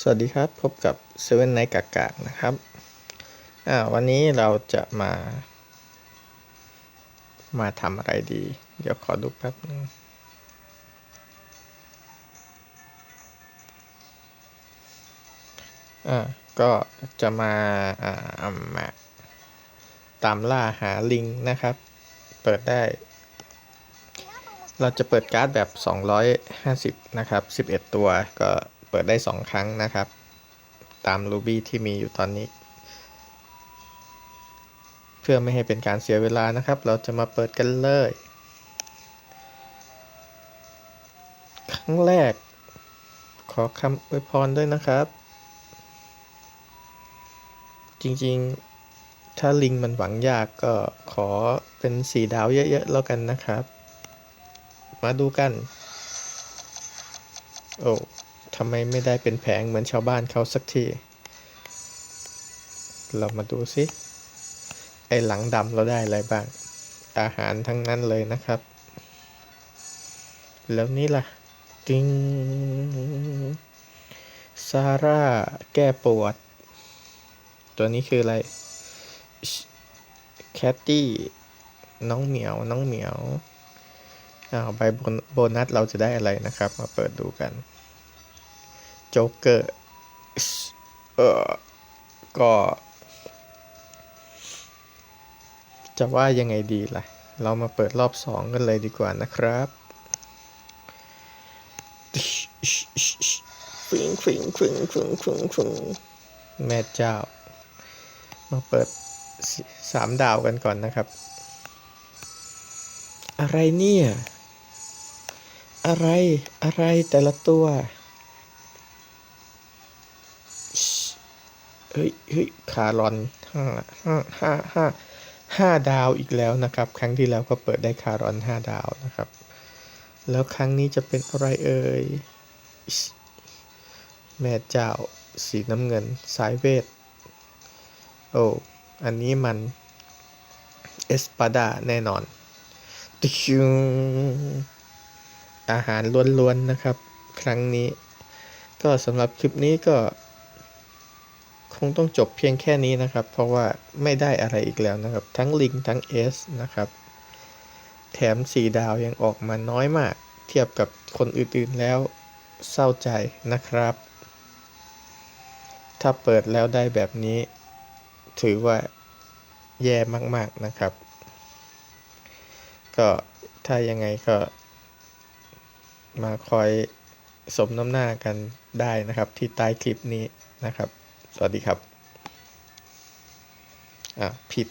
สวัสดีครับพบกับเซเว่นไนท์กากานะครับวันนี้เราจะมา มาทำอะไรดี เดี๋ยวขอดูแป๊บนึงอ่าก็จะมาอ่ามาตามล่าหาลิงนะครับ เปิดได้ เราจะเปิดการ์ดแบบ 250 นะครับ 11 ตัวก็ ปิดได้ 2 ครั้งนะครับ ตามรูบี้ที่มีอยู่ตอนนี้ เพื่อไม่ให้เป็นการเสียเวลานะครับ เราจะมาเปิดกันเลย ครั้งแรก ขอคำอวยพรด้วยนะครับ จริงๆ ถ้าลิงมันหวังยากก็ขอเป็นสีดาวเยอะๆแล้วกันนะครับ มาดูกัน โอ้ ทำไมไม่ได้เป็นแผงเหมือนชาวบ้านเขาสักที เรามาดูสิ ไอหลังดำเราได้อะไรบ้าง อาหารทั้งนั้นเลยนะครับ แล้วนี่ล่ะติงซาร่าแก้ปวด ตัวนี้คืออะไร แคตตี้น้องเหมียว น้องเหมียวอ้าวใบโบนัสเราจะได้อะไรนะครับ มาเปิดดูกัน โจ๊กเกอร์เออก็ จะว่ายังไงดีล่ะ เรามาเปิดรอบสองกันเลยดีกว่านะครับฟิงฟิงฟิงฟิงฟิงฟิงแม่เจ้า มาเปิดสสามดาวกันก่อนนะครับ อะไรเนี่ย อะไร อะไรแต่ละตัว เฮ้ยเฮ้ยคารอนห้าห้าห้าห้าห้าดาวอีกแล้วนะครับ ครั้งที่แล้วก็เปิดได้คารอนห้าดาวนะครับ แล้วครั้งนี้จะเป็นอะไรเอ่ยแม่เจ้าสีน้ำเงินสายเวท โอ้ อันนี้มันเอสปาดาแน่นอนติชิงอาหารล้วนๆนะครับ ครั้งนี้ ก็สำหรับคลิปนี้ก็ คงต้องจบเพียงแค่นี้นะครับ เพราะว่าไม่ได้อะไรอีกแล้วนะครับ ทั้งลิงทั้งเอสนะครับ แถมสีดาวยังออกมาน้อยมาก เทียบกับคนอื่นๆแล้วเศร้าใจนะครับ ถ้าเปิดแล้วได้แบบนี้ ถือว่าแย่มากๆนะครับ ก็ถ้ายังไงก็มาคอยสมน้ำหน้ากันได้นะครับที่ใต้คลิปนี้นะครับ สวัสดีครับ อะ ผิด